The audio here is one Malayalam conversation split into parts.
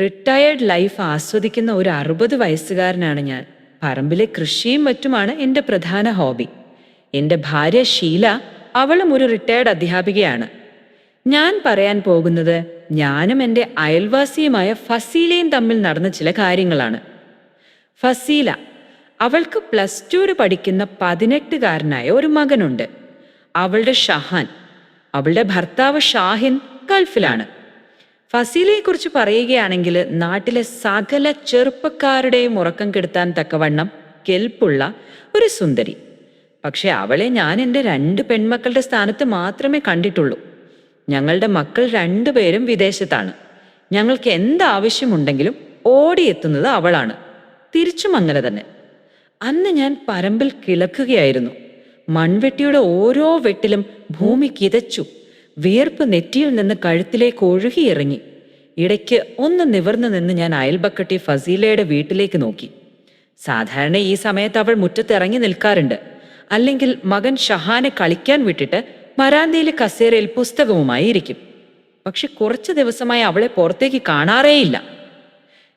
റിട്ടയേർഡ് ലൈഫ് ആസ്വദിക്കുന്ന ഒരു അറുപത് വയസ്സുകാരനാണ് ഞാൻ. പറമ്പിലെ കൃഷിയും മറ്റുമാണ് എന്റെ പ്രധാന ഹോബി. എന്റെ ഭാര്യ ഷീല അവളും ഒരു റിട്ടയേർഡ് അധ്യാപികയാണ്. ഞാൻ പറയാൻ പോകുന്നത് ഞാനും എന്റെ അയൽവാസിയുമായ ഫസീലയും തമ്മിൽ നടന്ന ചില കാര്യങ്ങളാണ്. ഫസീല അവൾക്ക് പ്ലസ് ടുവിന് പഠിക്കുന്ന പതിനെട്ടുകാരനായ ഒരു മകനുണ്ട്. അവളുടെ ഷഹാൻ അവളുടെ ഭർത്താവ് ഷാഹിൻ ഗൾഫിലാണ്. ഫസീലയെക്കുറിച്ച് പറയുകയാണെങ്കിൽ നാട്ടിലെ സകല ചെറുപ്പക്കാരുടെയും ഉറക്കം കെടുത്താൻ തക്കവണ്ണം കെൽപ്പുള്ള ഒരു സുന്ദരി. പക്ഷെ അവളെ ഞാൻ എന്റെ രണ്ട് പെൺമക്കളുടെ സ്ഥാനത്ത് മാത്രമേ കണ്ടിട്ടുള്ളൂ. ഞങ്ങളുടെ മക്കൾ രണ്ടുപേരും വിദേശത്താണ്. ഞങ്ങൾക്ക് എന്താവശ്യമുണ്ടെങ്കിലും ഓടിയെത്തുന്നത് അവളാണ്. തിരിച്ചും അങ്ങനെ തന്നെ. അന്ന് ഞാൻ പരമ്പിൽ കിളക്കുകയായിരുന്നു. മൺവെട്ടിയുടെ ഓരോ വെട്ടിലും ഭൂമി കിതച്ചു. വിയർപ്പ് നെറ്റിയിൽ നിന്ന് കഴുത്തിലേക്ക് ഒഴുകിയിറങ്ങി. ഇടയ്ക്ക് ഒന്ന് നിവർന്നു നിന്ന് ഞാൻ അയൽബക്കട്ടി ഫസീലയുടെ വീട്ടിലേക്ക് നോക്കി. സാധാരണ ഈ സമയത്ത് അവൾ മുറ്റത്തിറങ്ങി നിൽക്കാറുണ്ട്. അല്ലെങ്കിൽ മകൻ ഷഹാനെ കളിക്കാൻ വിട്ടിട്ട് മരാന്തയിലെ കസേരയിൽ പുസ്തകവുമായി ഇരിക്കും. പക്ഷെ കുറച്ചു ദിവസമായി അവളെ പുറത്തേക്ക് കാണാറേയില്ല.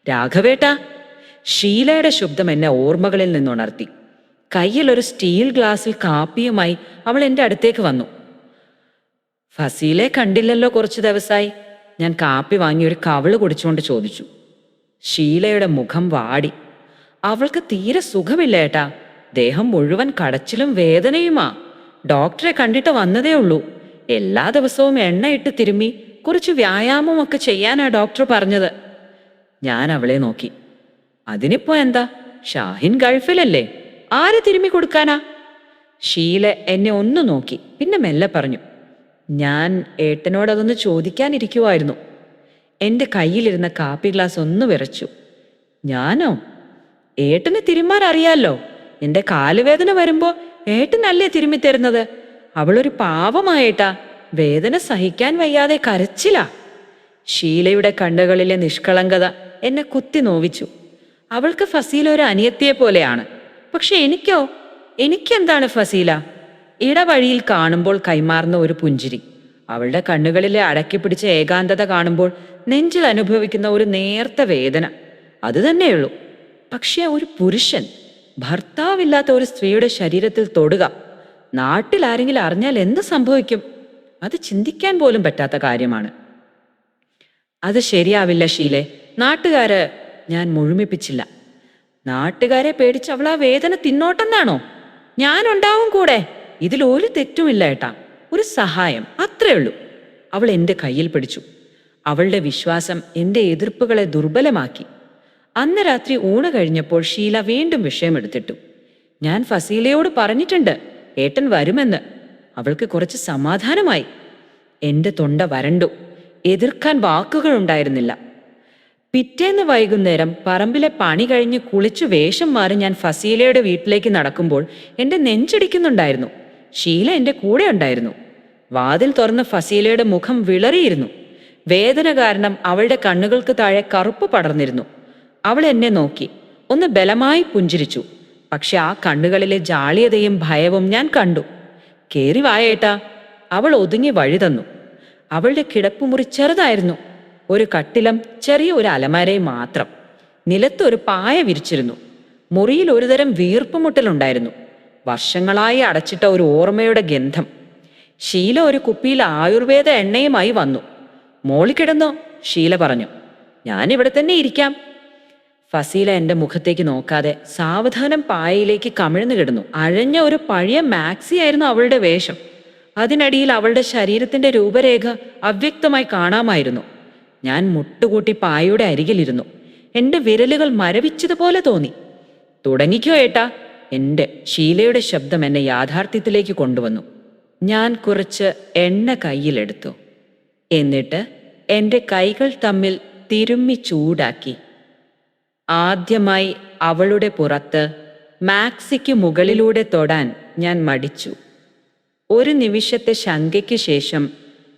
രാഘവേട്ട ഷീലയുടെ ശബ്ദം എന്നെ ഓർമ്മകളിൽ നിന്നുണർത്തി. കയ്യിൽ ഒരു സ്റ്റീൽ ഗ്ലാസ്സിൽ കാപ്പിയുമായി അവൾ എന്റെ അടുത്തേക്ക് വന്നു. ഫസീലെ കണ്ടില്ലല്ലോ കുറച്ച് ദിവസമായി ഞാൻ കാപ്പി വാങ്ങി ഒരു കവൾ കുടിച്ചുകൊണ്ട് ചോദിച്ചു. ഷീലയുടെ മുഖം വാടി. അവൾക്ക് തീരെ സുഖമില്ല ഏട്ടാ ദേഹം മുഴുവൻ കടച്ചിലും വേദനയുമാ. ഡോക്ടറെ കണ്ടിട്ട് വന്നതേ ഉള്ളൂ. എല്ലാ ദിവസവും എണ്ണയിട്ട് തിരുമ്മി കുറച്ച് വ്യായാമമൊക്കെ ചെയ്യാനാ ഡോക്ടർ പറഞ്ഞത്. ഞാൻ അവളെ നോക്കി. അതിനിപ്പോ എന്താ? ഷാഹിൻ ഗൾഫിലല്ലേ? ആര് തിരുമ്മി കൊടുക്കാനാ? ഷീല എന്നെ ഒന്ന് നോക്കി. പിന്നെ മെല്ലെ പറഞ്ഞു. ഞാൻ ഏട്ടനോടതൊന്ന് ചോദിക്കാനിരിക്കുമായിരുന്നു എന്റെ കയ്യിലിരുന്ന കാപ്പി ഗ്ലാസ് ഒന്ന് വിറച്ചു. ഞാനോ? ഏട്ടന് തിരുമാൻ അറിയാലോ എന്റെ കാലുവേദന വരുമ്പോ ഏട്ടനല്ലേ തിരുമ്മി തരുന്നത് അവളൊരു പാവമായേട്ടാ. വേദന സഹിക്കാൻ വയ്യാതെ കരച്ചില. ഷീലയുടെ കണ്ണുകളിലെ നിഷ്കളങ്കത എന്നെ കുത്തി നോവിച്ചു. അവൾക്ക് ഫസീല ഒരു അനിയത്തിയെ പോലെയാണ് പക്ഷെ എനിക്കോ? എനിക്കെന്താണ് ഫസീല? ഇടവഴിയിൽ കാണുമ്പോൾ കൈമാറുന്ന ഒരു പുഞ്ചിരി. അവളുടെ കണ്ണുകളിലെ അടക്കി പിടിച്ച ഏകാന്തത കാണുമ്പോൾ നെഞ്ചിൽ അനുഭവിക്കുന്ന ഒരു നേർത്ത വേദന. അത് തന്നെയുള്ളൂ. പക്ഷേ ഒരു പുരുഷൻ ഭർത്താവില്ലാത്ത ഒരു സ്ത്രീയുടെ ശരീരത്തിൽ തൊടുക. നാട്ടിൽ ആരെങ്കിലും അറിഞ്ഞാൽ എന്ത് സംഭവിക്കും? അത് ചിന്തിക്കാൻ പോലും പറ്റാത്ത കാര്യമാണ്. അത് ശരിയാവില്ല ഷീലെ നാട്ടുകാര് ഞാൻ മുഴുമിപ്പിച്ചില്ല. നാട്ടുകാരെ പേടിച്ച് അവൾ ആ വേദന തിന്നോട്ടെന്നാണോ? ഞാനുണ്ടാവും കൂടെ. ഇതിൽ ഒരു തെറ്റുമില്ല ഏട്ടാ. ഒരു സഹായം. അത്രേ ഉള്ളൂ. അവൾ എന്റെ കയ്യിൽ പിടിച്ചു. അവളുടെ വിശ്വാസം എന്റെ എതിർപ്പുകളെ ദുർബലമാക്കി. അന്ന് രാത്രി ഊണ് കഴിഞ്ഞപ്പോൾ ഷീല വീണ്ടും വിഷയമെടുത്തിട്ടു ഞാൻ ഫസീലയോട് പറഞ്ഞിട്ടുണ്ട് ഏട്ടൻ വരുമെന്ന്. അവൾക്ക് കുറച്ച് സമാധാനമായി. എന്റെ തൊണ്ട വരണ്ടു. എതിർക്കാൻ വാക്കുകൾ ഉണ്ടായിരുന്നില്ല. പിറ്റേന്ന് വൈകുന്നേരം പറമ്പിലെ പണി കഴിഞ്ഞ് കുളിച്ചു വേഷം മാറി ഞാൻ ഫസീലയുടെ വീട്ടിലേക്ക് നടക്കുമ്പോൾ എന്റെ നെഞ്ചിടിക്കുന്നുണ്ടായിരുന്നു. ഷീല എന്റെ കൂടെ ഉണ്ടായിരുന്നു. വാതിൽ തുറന്ന് ഫസീലയുടെ മുഖം വിളറിയിരുന്നു. വേദന കാരണം അവളുടെ കണ്ണുകൾക്ക് താഴെ കറുപ്പ് പടർന്നിരുന്നു. അവൾ എന്നെ നോക്കി ഒന്ന് ബലമായി പുഞ്ചിരിച്ചു. പക്ഷെ ആ കണ്ണുകളിലെ ജാളിയതയും ഭയവും ഞാൻ കണ്ടു. കേറി വായേട്ടാ അവൾ ഒതുങ്ങി വഴി തന്നു. അവളുടെ കിടപ്പുമുറി ചെറുതായിരുന്നു. ഒരു കട്ടിലം ചെറിയ ഒരു അലമാരയും മാത്രം. നിലത്ത് ഒരു പായ വിരിച്ചിരുന്നു. മുറിയിൽ ഒരുതരം വീർപ്പുമുട്ടലുണ്ടായിരുന്നു. വർഷങ്ങളായി അടച്ചിട്ട ഒരു ഓർമ്മയുടെ ഗന്ധം. ഷീല ഒരു കുപ്പിയിൽ ആയുർവേദ എണ്ണയുമായി വന്നു. മോളി കിടന്നോ? ഷീല പറഞ്ഞു. ഞാൻ ഇവിടെ തന്നെ ഇരിക്കാം. ഫസീല എന്റെ മുഖത്തേക്ക് നോക്കാതെ സാവധാനം പായയിലേക്ക് കമിഴ്ന്നു കിടന്നു. അഴഞ്ഞ ഒരു പഴയ മാക്സി ആയിരുന്നു അവളുടെ വേഷം. അതിനടിയിൽ അവളുടെ ശരീരത്തിന്റെ രൂപരേഖ അവ്യക്തമായി കാണാമായിരുന്നു. ഞാൻ മുട്ടുകൂട്ടി പായയുടെ അരികിലിരുന്നു. എന്റെ വിരലുകൾ മരവിച്ചതുപോലെ തോന്നി. തുടങ്ങിക്കോ ഏട്ടാ. എന്റെ ഷീലയുടെ ശബ്ദം എന്നെ യാഥാർത്ഥ്യത്തിലേക്ക് കൊണ്ടുവന്നു. ഞാൻ കുറച്ച് എണ്ണ കയ്യിലെടുത്തു. എന്നിട്ട് എന്റെ കൈകൾ തമ്മിൽ തിരുമ്മി ചൂടാക്കി. ആദ്യമായി അവളുടെ പുറത്ത് മാക്സിക്ക് മുകളിലൂടെ തൊടാൻ ഞാൻ മടിച്ചു. ഒരു നിമിഷത്തെ ശങ്കയ്ക്ക് ശേഷം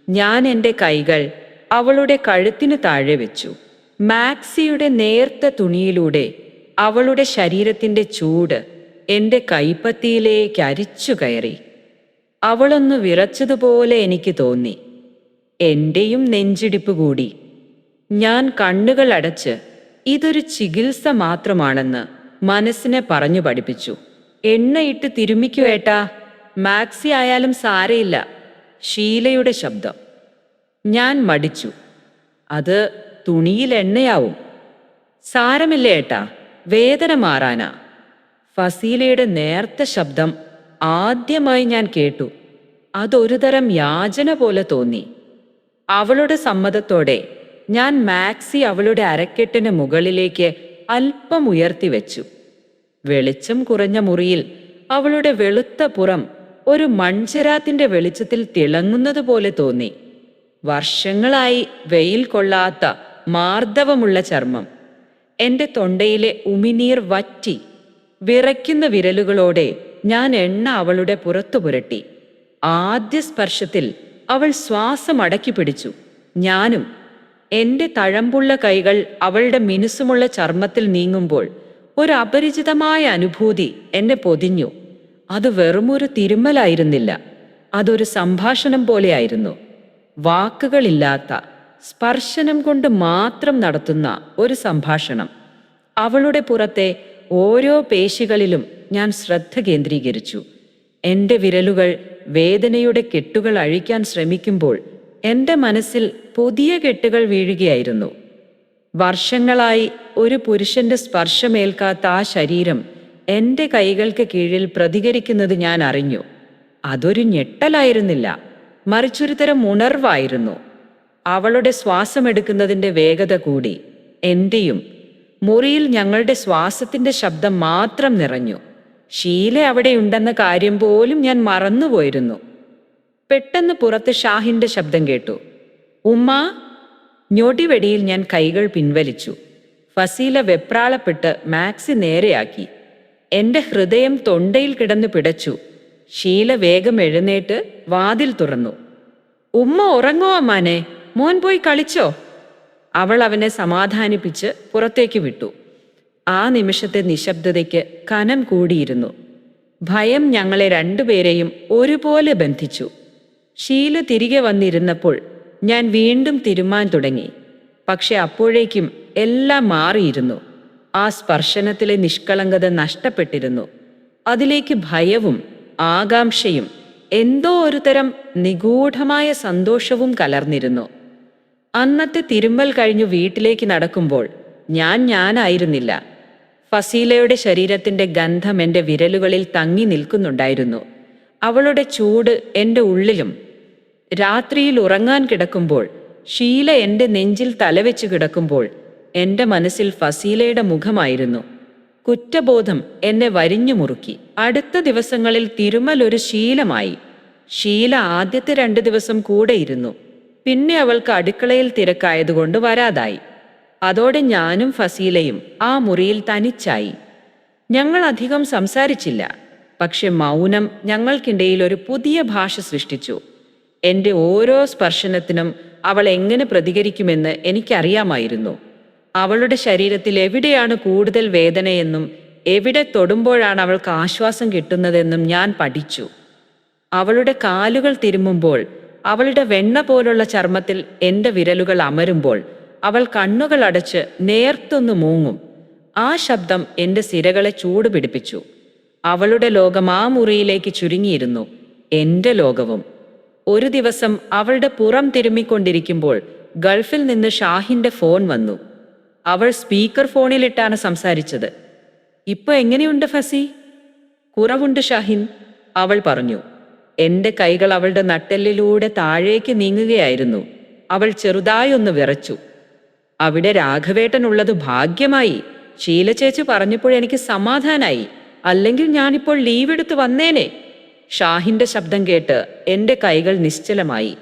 ഞാൻ എന്റെ കൈകൾ അവളുടെ കഴുത്തിന് താഴെ വെച്ചു. മാക്സിയുടെ നേർത്ത തുണിയിലൂടെ അവളുടെ ശരീരത്തിന്റെ ചൂട് എന്റെ കൈപ്പത്തിയിലേക്ക് അരിച്ചു കയറി. അവളൊന്ന് വിറച്ചതുപോലെ എനിക്ക് തോന്നി. എന്റെയും നെഞ്ചിടിപ്പ് കൂടി. ഞാൻ കണ്ണുകൾ അടച്ച് ഇതൊരു ചികിത്സ മാത്രമാണെന്ന് മനസ്സിനെ പറഞ്ഞു പഠിപ്പിച്ചു. എണ്ണയിട്ട് തിരുമിക്കുവേട്ടാ മാക്സി ആയാലും സാരയില്ല. ഷീലയുടെ ശബ്ദം. ഞാൻ മടിച്ചു. അത് തുണിയിൽ എണ്ണയാവും. സാരമില്ല ഏട്ടാ. വേദന മാറാനാ. ഫസീലയുടെ നേർത്ത ശബ്ദം ആദ്യമായി ഞാൻ കേട്ടു. അതൊരു തരം യാചന പോലെ തോന്നി. അവളുടെ സമ്മതത്തോടെ ഞാൻ മാക്സി അവളുടെ അരക്കെട്ടിന് മുകളിലേക്ക് അല്പം ഉയർത്തി വെച്ചു. വെളിച്ചം കുറഞ്ഞ മുറിയിൽ അവളുടെ വെളുത്ത പുറം ഒരു മൺചരാത്തിന്റെ വെളിച്ചത്തിൽ തിളങ്ങുന്നത് പോലെ തോന്നി. വർഷങ്ങളായി വെയിൽ കൊള്ളാത്ത മാർദ്ദവമുള്ള ചർമ്മം. എന്റെ തൊണ്ടയിലെ ഉമിനീർ വറ്റി. വിറയ്ക്കുന്ന വിരലുകളോടെ ഞാൻ എണ്ണ അവളുടെ പുറത്തു പുരട്ടി. ആദ്യ സ്പർശത്തിൽ അവൾ ശ്വാസം അടക്കി പിടിച്ചു. ഞാനും എന്റെ തഴമ്പുള്ള കൈകൾ അവളുടെ മിനുസുമുള്ള ചർമ്മത്തിൽ നീങ്ങുമ്പോൾ ഒരു അപരിചിതമായ അനുഭൂതി എന്നെ പൊതിഞ്ഞു. അത് വെറുമൊരു തിരുമ്മലായിരുന്നില്ല. അതൊരു സംഭാഷണം പോലെയായിരുന്നു. വാക്കുകളില്ലാത്ത സ്പർശനം കൊണ്ട് മാത്രം നടത്തുന്ന ഒരു സംഭാഷണം. അവളുടെ പുറത്തെ ഓരോ പേശികളിലും ഞാൻ ശ്രദ്ധ കേന്ദ്രീകരിച്ചു. എന്റെ വിരലുകൾ വേദനയുടെ കെട്ടുകൾ അഴിക്കാൻ ശ്രമിക്കുമ്പോൾ എന്റെ മനസ്സിൽ പുതിയ കെട്ടുകൾ വീഴുകയായിരുന്നു. വർഷങ്ങളായി ഒരു പുരുഷന്റെ സ്പർശമേൽക്കാത്ത ആ ശരീരം എന്റെ കൈകൾക്ക് കീഴിൽ പ്രതികരിക്കുന്നത് ഞാൻ അറിഞ്ഞു. അതൊരു ഞെട്ടലായിരുന്നില്ല. മറിച്ചൊരുതരം ഉണർവായിരുന്നു. അവളുടെ ശ്വാസമെടുക്കുന്നതിന്റെ വേഗത കൂടി എന്റെയും മുറിയിൽ ഞങ്ങളുടെ ശ്വാസത്തിന്റെ ശബ്ദം മാത്രം നിറഞ്ഞു. ഷീല അവിടെയുണ്ടെന്ന കാര്യം പോലും ഞാൻ മറന്നുപോയിരുന്നു. പെട്ടെന്ന് പുറത്ത് ഷാഹിന്റെ ശബ്ദം കേട്ടു. ഉമ്മ ഞൊടിവെടിയിൽ ഞാൻ കൈകൾ പിൻവലിച്ചു. ഫസീല വെപ്രാളപ്പെട്ട് മാക്സി നേരെയാക്കി. എന്റെ ഹൃദയം തൊണ്ടയിൽ കിടന്നു പിടച്ചു. ഷീല വേഗം എഴുന്നേറ്റ് വാതിൽ തുറന്നു. ഉമ്മ ഉറങ്ങോ അമ്മാനെ? മോൻ പോയി കളിച്ചോ? അവൾ അവനെ സമാധാനിപ്പിച്ച് പുറത്തേക്ക് വിട്ടു. ആ നിമിഷത്തെ നിശബ്ദതയ്ക്ക് കനം കൂടിയിരുന്നു. ഭയം ഞങ്ങളെ രണ്ടുപേരെയും ഒരുപോലെ ബന്ധിച്ചു. ഷീല തിരികെ വന്നിരുന്നപ്പോൾ ഞാൻ വീണ്ടും തിരുമാൻ തുടങ്ങി. പക്ഷെ അപ്പോഴേക്കും എല്ലാം മാറിയിരുന്നു. ആ സ്പർശനത്തിലെ നിഷ്കളങ്കത നഷ്ടപ്പെട്ടിരുന്നു. അതിലേക്ക് ഭയവും ആകാംക്ഷയും എന്തോ ഒരുതരം നിഗൂഢമായ സന്തോഷവും കലർന്നിരുന്നു. അന്നത്തെ തിരുമ്മൽ കഴിഞ്ഞു വീട്ടിലേക്ക് നടക്കുമ്പോൾ ഞാൻ ഞാനായിരുന്നില്ല. ഫസീലയുടെ ശരീരത്തിന്റെ ഗന്ധം എന്റെ വിരലുകളിൽ തങ്ങി നിൽക്കുന്നുണ്ടായിരുന്നു. അവളുടെ ചൂട് എന്റെ ഉള്ളിലും. രാത്രിയിൽ ഉറങ്ങാൻ കിടക്കുമ്പോൾ ഷീല എന്റെ നെഞ്ചിൽ തലവെച്ച് കിടക്കുമ്പോൾ എന്റെ മനസ്സിൽ ഫസീലയുടെ മുഖമായിരുന്നു. കുറ്റബോധം എന്നെ വരിഞ്ഞു മുറുക്കി. അടുത്ത ദിവസങ്ങളിൽ തിരുമൽ ഒരു ശീലമായി. ഷീല ആദ്യത്തെ രണ്ട് ദിവസം കൂടെയിരുന്നു പിന്നെ അവൾക്ക് അടുക്കളയിൽ തിരക്കായതുകൊണ്ട് വരാതായി. അതോടെ ഞാനും ഫസീലയും ആ മുറിയിൽ തനിച്ചായി. ഞങ്ങൾ അധികം സംസാരിച്ചില്ല. പക്ഷെ മൗനം ഞങ്ങൾക്കിടയിൽ ഒരു പുതിയ ഭാഷ സൃഷ്ടിച്ചു. എന്റെ ഓരോ സ്പർശനത്തിനും അവൾ എങ്ങനെ പ്രതികരിക്കുമെന്ന് എനിക്കറിയാമായിരുന്നു. അവളുടെ ശരീരത്തിൽ എവിടെയാണ് കൂടുതൽ വേദനയെന്നും എവിടെ തൊടുമ്പോഴാണ് അവൾക്ക് ആശ്വാസം കിട്ടുന്നതെന്നും ഞാൻ പഠിച്ചു. അവളുടെ കാലുകൾ തിരുമ്മുമ്പോൾ അവളുടെ വെണ്ണ പോലുള്ള ചർമ്മത്തിൽ എന്റെ വിരലുകൾ അമരുമ്പോൾ അവൾ കണ്ണുകൾ അടച്ച് നേർത്തൊന്ന് മൂങ്ങും. ആ ശബ്ദം എന്റെ സിരകളെ ചൂടുപിടിപ്പിച്ചു അവളുടെ ലോകം ആ മുറിയിലേക്ക് ചുരുങ്ങിയിരുന്നു. എന്റെ ലോകവും. ഒരു ദിവസം അവളുടെ പുറം തിരുമ്മിക്കൊണ്ടിരിക്കുമ്പോൾ ഗൾഫിൽ നിന്ന് ഷാഹിന്റെ ഫോൺ വന്നു. അവൾ സ്പീക്കർ ഫോണിലിട്ടാണ് സംസാരിച്ചത്. ഇപ്പൊ എങ്ങനെയുണ്ട് ഫസി? കുറവുണ്ട് ഷാഹിൻ അവൾ പറഞ്ഞു. എന്റെ കൈകൾ അവളുടെ നട്ടെല്ലിലൂടെ താഴേക്ക് നീങ്ങുകയായിരുന്നു. അവൾ ചെറുതായി ഒന്ന് വിറച്ചു. അവിടെ രാഘവേട്ടനുള്ളത് ഭാഗ്യമായി. ശീലചേച്ചി പറഞ്ഞപ്പോഴെനിക്ക് സമാധാനായി. അല്ലെങ്കിൽ ഞാനിപ്പോൾ ലീവ് എടുത്ത് വന്നേനെ. ഷാഹിന്റെ ശബ്ദം കേട്ട് എന്റെ കൈകൾ നിശ്ചലമായി.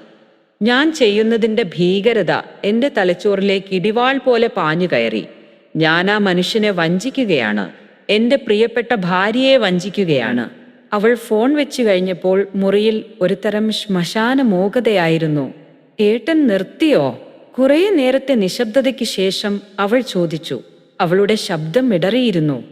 ഞാൻ ചെയ്യുന്നതിന്റെ ഭീകരത എന്റെ തലച്ചോറിലേക്ക് ഇടിവാൾ പോലെ പാഞ്ഞു കയറി. ഞാൻ ആ മനുഷ്യനെ വഞ്ചിക്കുകയാണ്. എന്റെ പ്രിയപ്പെട്ട ഭാര്യയെ വഞ്ചിക്കുകയാണ്. അവൾ ഫോൺ വെച്ച് കഴിഞ്ഞപ്പോൾ മുറിയിൽ ഒരുതരം ശ്മശാന മൂകതയായിരുന്നു. ഏട്ടൻ നിർത്തിയോ? കുറേ നേരത്തെ നിശബ്ദതയ്ക്ക് ശേഷം അവൾ ചോദിച്ചു. അവളുടെ ശബ്ദം ഇടറിയിരുന്നു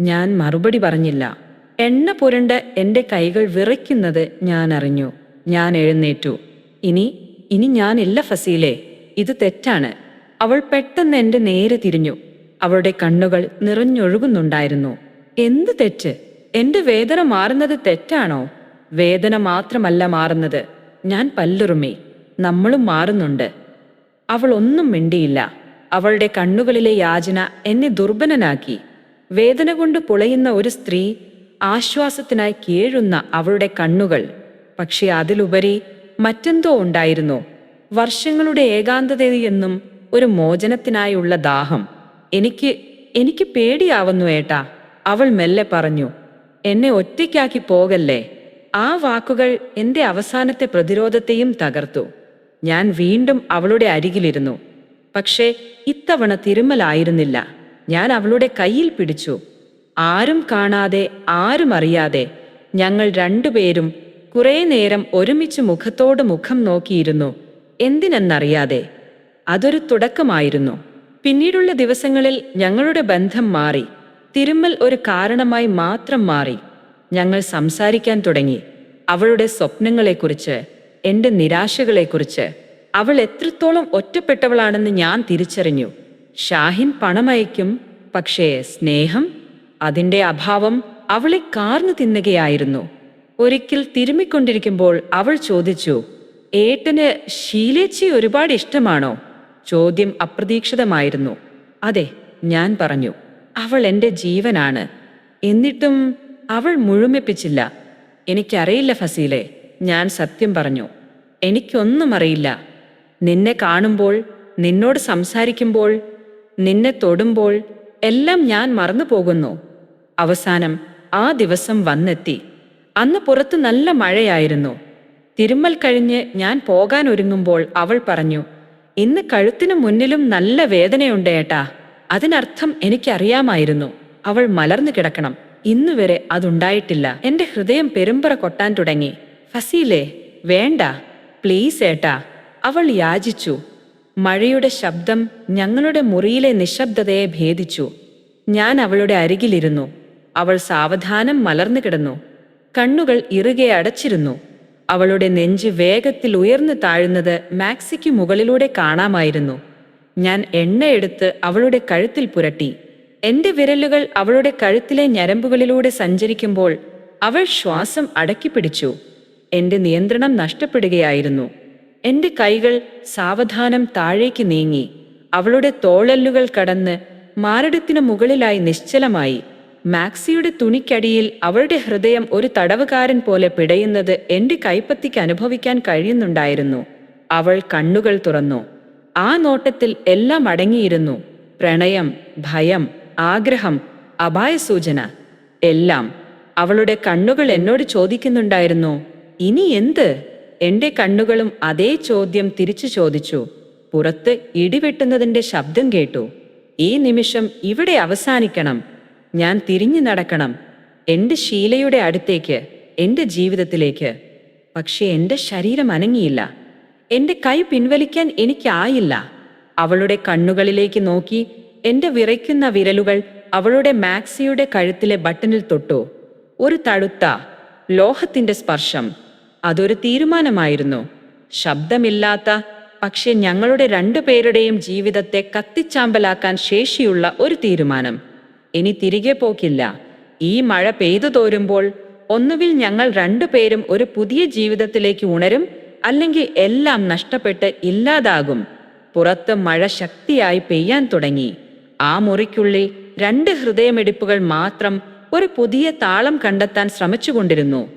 ഞാൻ മറുപടി പറഞ്ഞില്ല. എണ്ണ പുരണ്ട് എന്റെ കൈകൾ വിറയ്ക്കുന്നത് ഞാൻ അറിഞ്ഞു. ഞാൻ എഴുന്നേറ്റു. ഇനി ഇനി ഞാനില്ല ഫസീലെ. ഇത് തെറ്റാണ്. അവൾ പെട്ടെന്ന് എന്റെ നേരെ തിരിഞ്ഞു. അവളുടെ കണ്ണുകൾ നിറഞ്ഞൊഴുകുന്നുണ്ടായിരുന്നു. എന്ത് തെറ്റ്? എന്റെ വേദന മാറുന്നത് തെറ്റാണോ? വേദന മാത്രമല്ല മാറുന്നത്. ഞാൻ പല്ലുറുമി നമ്മളും മാറുന്നുണ്ട്. അവൾ ഒന്നും മിണ്ടിയില്ല. അവളുടെ കണ്ണുകളിലെ യാചന എന്നെ ദുർബലനാക്കി. വേദന കൊണ്ട് പുളയുന്ന ഒരു സ്ത്രീ ആശ്വാസത്തിനായി കീഴുന്ന അവളുടെ കണ്ണുകൾ. പക്ഷെ അതിലുപരി മറ്റെന്തോ ഉണ്ടായിരുന്നു. വർഷങ്ങളുടെ ഏകാന്തതയെന്നും ഒരു മോചനത്തിനായുള്ള ദാഹം. എനിക്ക് എനിക്ക് പേടിയാവുന്നു ഏട്ടാ. അവൾ മെല്ലെ പറഞ്ഞു. എന്നെ ഒറ്റയ്ക്കാക്കി പോകല്ലേ? ആ വാക്കുകൾ എന്റെ അവസാനത്തെ പ്രതിരോധത്തെയും തകർത്തു. ഞാൻ വീണ്ടും അവളുടെ അരികിലിരുന്നു. പക്ഷേ ഇത്തവണ തിരുമ്മലായിരുന്നില്ല ഞാൻ അവളുടെ കയ്യിൽ പിടിച്ചു. ആരും കാണാതെ ആരും അറിയാതെ ഞങ്ങൾ രണ്ടുപേരും കുറേ നേരം ഒരുമിച്ച് മുഖത്തോട് മുഖം നോക്കിയിരുന്നു. എന്തിനെന്നറിയാതെ. അതൊരു തുടക്കമായിരുന്നു. പിന്നീടുള്ള ദിവസങ്ങളിൽ ഞങ്ങളുടെ ബന്ധം മാറി. തിരുമ്മൽ ഒരു കാരണമായി മാത്രം മാറി. ഞങ്ങൾ സംസാരിക്കാൻ തുടങ്ങി. അവളുടെ സ്വപ്നങ്ങളെക്കുറിച്ച് എന്റെ നിരാശകളെക്കുറിച്ച്. അവൾ എത്രത്തോളം ഒറ്റപ്പെട്ടവളാണെന്ന് ഞാൻ തിരിച്ചറിഞ്ഞു. ഷാഹിൻ പണമയക്കും പക്ഷേ സ്നേഹം അതിന്റെ അഭാവം അവളെ കാർന്നു തിന്നുകയായിരുന്നു. ഒരിക്കൽ തിരുമ്മിക്കൊണ്ടിരിക്കുമ്പോൾ അവൾ ചോദിച്ചു ഏട്ടന് ശീലേച്ചി ഒരുപാട് ഇഷ്ടമാണോ? ചോദ്യം അപ്രതീക്ഷിതമായിരുന്നു. അതെ ഞാൻ പറഞ്ഞു. അവൾ എന്റെ ജീവനാണ്. എന്നിട്ടും അവൾ മുഴുമിപ്പിച്ചില്ല. എനിക്കറിയില്ല ഫസീലെ ഞാൻ സത്യം പറഞ്ഞു. എനിക്കൊന്നും അറിയില്ല. നിന്നെ കാണുമ്പോൾ നിന്നോട് സംസാരിക്കുമ്പോൾ നിന്നെ തൊടുമ്പോൾ എല്ലാം ഞാൻ മറന്നു പോകുന്നു. അവസാനം ആ ദിവസം വന്നെത്തി. അന്ന് പുറത്ത് നല്ല മഴയായിരുന്നു. തിരുമ്മൽ കഴിഞ്ഞ് ഞാൻ പോകാൻ ഒരുങ്ങുമ്പോൾ അവൾ പറഞ്ഞു ഇന്ന് കഴുത്തിനു മുന്നിലും നല്ല വേദനയുണ്ട് ഏട്ടാ. അതിനർത്ഥം എനിക്കറിയാമായിരുന്നു. അവൾ മലർന്നു കിടക്കണം. ഇന്നുവരെ അതുണ്ടായിട്ടില്ല. എന്റെ ഹൃദയം പെരുമ്പറ കൊട്ടാൻ തുടങ്ങി. ഫസീലേ വേണ്ട. പ്ലീസ് ഏട്ടാ. അവൾ യാചിച്ചു. മഴയുടെ ശബ്ദം ഞങ്ങളുടെ മുറിയിലെ നിശബ്ദതയെ ഭേദിച്ചു. ഞാൻ അവളുടെ അരികിലിരുന്നു. അവൾ സാവധാനം മലർന്നു കിടന്നു. കണ്ണുകൾ ഇറുകെ അടച്ചിരുന്നു. അവളുടെ നെഞ്ച് വേഗത്തിൽ ഉയർന്നു താഴുന്നത് മാക്സിക്ക് മുകളിലൂടെ കാണാമായിരുന്നു. ഞാൻ എണ്ണയെടുത്ത് അവളുടെ കഴുത്തിൽ പുരട്ടി. എന്റെ വിരലുകൾ അവളുടെ കഴുത്തിലെ ഞരമ്പുകളിലൂടെ സഞ്ചരിക്കുമ്പോൾ അവൾ ശ്വാസം അടക്കിപ്പിടിച്ചു. എന്റെ നിയന്ത്രണം നഷ്ടപ്പെടുകയായിരുന്നു. എന്റെ കൈകൾ സാവധാനം താഴേക്ക് നീങ്ങി. അവളുടെ തോളല്ലുകൾ കടന്ന് മാരടത്തിനു മുകളിലായി നിശ്ചലമായി. മാക്സിയുടെ തുണിക്കടിയിൽ അവളുടെ ഹൃദയം ഒരു തടവുകാരൻ പോലെ പിടയുന്നത് എന്റെ കൈപ്പത്തിക്ക് അനുഭവിക്കാൻ കഴിയുന്നുണ്ടായിരുന്നു. അവൾ കണ്ണുകൾ തുറന്നു. ആ നോട്ടത്തിൽ എല്ലാം അടങ്ങിയിരുന്നു. പ്രണയം ഭയം ആഗ്രഹം അപായസൂചന എല്ലാം അവളുടെ കണ്ണുകൾ എന്നോട് ചോദിക്കുന്നുണ്ടായിരുന്നു. ഇനി എന്ത്? എന്റെ കണ്ണുകളും അതേ ചോദ്യം തിരിച്ചു ചോദിച്ചു. പുറത്ത് ഇടിവെട്ടുന്നതിന്റെ ശബ്ദം കേട്ടു. ഈ നിമിഷം ഇവിടെ അവസാനിക്കണം. ഞാൻ തിരിഞ്ഞു നടക്കണം. എന്റെ ശീലയുടെ അടുത്തേക്ക് എന്റെ ജീവിതത്തിലേക്ക്. പക്ഷേ എന്റെ ശരീരം അനങ്ങിയില്ല. എന്റെ കൈ പിൻവലിക്കാൻ എനിക്കായില്ല. അവളുടെ കണ്ണുകളിലേക്ക് നോക്കി എന്റെ വിറയ്ക്കുന്ന വിരലുകൾ അവളുടെ മാക്സിയുടെ കഴുത്തിലെ ബട്ടണിൽ തൊട്ടു. ഒരു തടുത്ത ലോഹത്തിന്റെ സ്പർശം. അതൊരു തീരുമാനമായിരുന്നു. ശബ്ദമില്ലാത്ത പക്ഷെ ഞങ്ങളുടെ രണ്ടുപേരുടെയും ജീവിതത്തെ കത്തിച്ചാമ്പലാക്കാൻ ശേഷിയുള്ള ഒരു തീരുമാനം. ഇനി തിരികെ പോക്കില്ല. ഈ മഴ പെയ്തു തോരുമ്പോൾ ഒന്നുകിൽ ഞങ്ങൾ രണ്ടുപേരും ഒരു പുതിയ ജീവിതത്തിലേക്ക് ഉണരും അല്ലെങ്കിൽ എല്ലാം നഷ്ടപ്പെട്ട് ഇല്ലാതാകും. പുറത്ത് മഴ ശക്തിയായി പെയ്യാൻ തുടങ്ങി. ആ മുറിക്കുള്ളിൽ രണ്ട് ഹൃദയമിടിപ്പുകൾ മാത്രം ഒരു പുതിയ താളം കണ്ടെത്താൻ ശ്രമിച്ചുകൊണ്ടിരുന്നു.